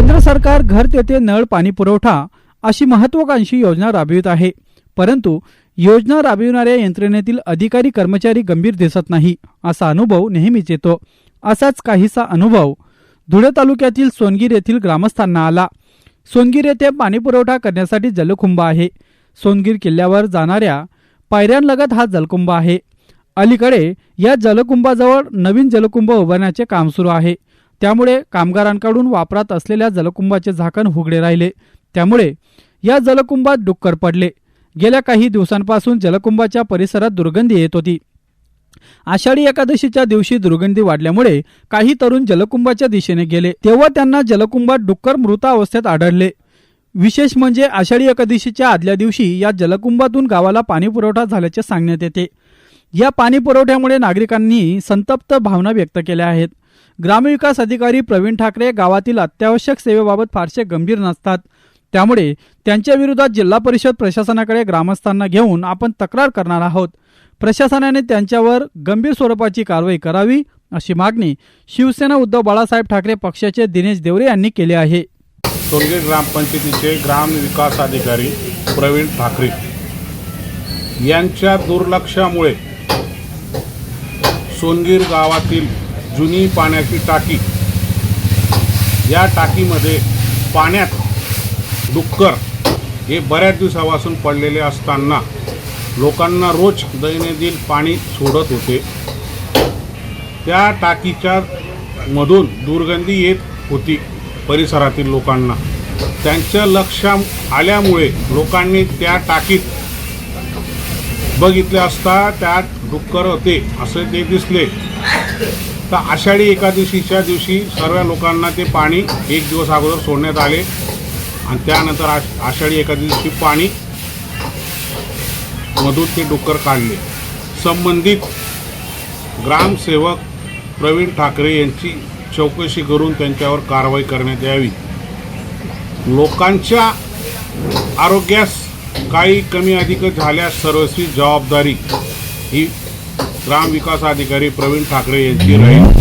केंद्र सरकार घर तेथे नळ पाणी पुरवठा अशी महत्वाकांक्षी योजना राबवित आहे. परंतु योजना राबविणाऱ्या यंत्रणेतील अधिकारी कर्मचारी गंभीर दिसत नाही असा अनुभव नेहमीच येतो. असाच काहीसा अनुभव धुळे तालुक्यातील सोनगीर येथील ग्रामस्थांना आला. सोनगीर येथे पाणीपुरवठा करण्यासाठी जलकुंभ आहे. सोनगीर किल्ल्यावर जाणाऱ्या पायऱ्यांलगत हा जलकुंभ आहे. अलीकडे या जलकुंभाजवळ नवीन जलकुंभ उभारण्याचे काम सुरू आहे. त्यामुळे कामगारांकडून वापरात असलेल्या जलकुंभाचे झाकण उघडे राहिले. त्यामुळे या जलकुंभात डुक्कर पडले. गेल्या काही दिवसांपासून जलकुंभाच्या परिसरात दुर्गंधी येत होती. आषाढी एकादशीच्या दिवशी दुर्गंधी वाढल्यामुळे काही तरुण जलकुंभाच्या दिशेने गेले. तेव्हा त्यांना जलकुंभात डुक्कर मृतावस्थेत आढळले. विशेष म्हणजे आषाढी एकादशीच्या आदल्या दिवशी या जलकुंभातून गावाला पाणीपुरवठा झाल्याचे सांगण्यात येते. या पाणीपुरवठ्यामुळे नागरिकांनी संतप्त भावना व्यक्त केल्या आहेत. ग्रामविकास अधिकारी प्रवीण ठाकरे गावातील अत्यावश्यक सेवेबाबत फारसे गंभीर नसतात. त्यामुळे त्यांच्या विरोधात जिल्हा परिषद प्रशासनाकडे ग्रामस्थांना घेऊन आपण तक्रार करणार आहोत. प्रशासनाने त्यांच्यावर गंभीर स्वरूपाची कारवाई करावी अशी मागणी शिवसेना उद्धव बाळासाहेब ठाकरे पक्षाचे दिनेश देवरे यांनी केली आहे. सोनगीर ग्रामपंचायतीचे ग्राम विकास अधिकारी प्रवीण ठाकरे यांच्या दुर्लक्षामुळे सोनगीर गावातील जुनी पाण्याची टाकी. या टाकीमध्ये पाण्यात डुक्कर हे बऱ्याच दिवसापासून पडलेले असताना लोकांना रोज दैनंदिन पाणी सोडत होते. त्या टाकीच्या मधून दुर्गंधी येत होती परिसरातील लोकांना. त्यांच्या लक्ष आल्यामुळे लोकांनी त्या टाकीत बघितले असता त्यात डुक्कर होते असे ते दिसले. तर आषाढी एकादशीच्या दिवशी सर्व लोकांना ते पाणी एक दिवस अगोदर सोडण्यात आले. आणि त्यानंतर आष आषाढी एकादशी पाणी मधून ते डुक्कर काढले. संबंधित ग्रामसेवक प्रवीण ठाकरे यांची चौकशी करून त्यांच्यावर कारवाई करण्यात यावी. लोकांच्या आरोग्यास काही कमी अधिक झाल्यास सर्वस्वी जबाबदारी ही ग्रामविकास अधिकारी प्रवीण ठाकरे यांची राहील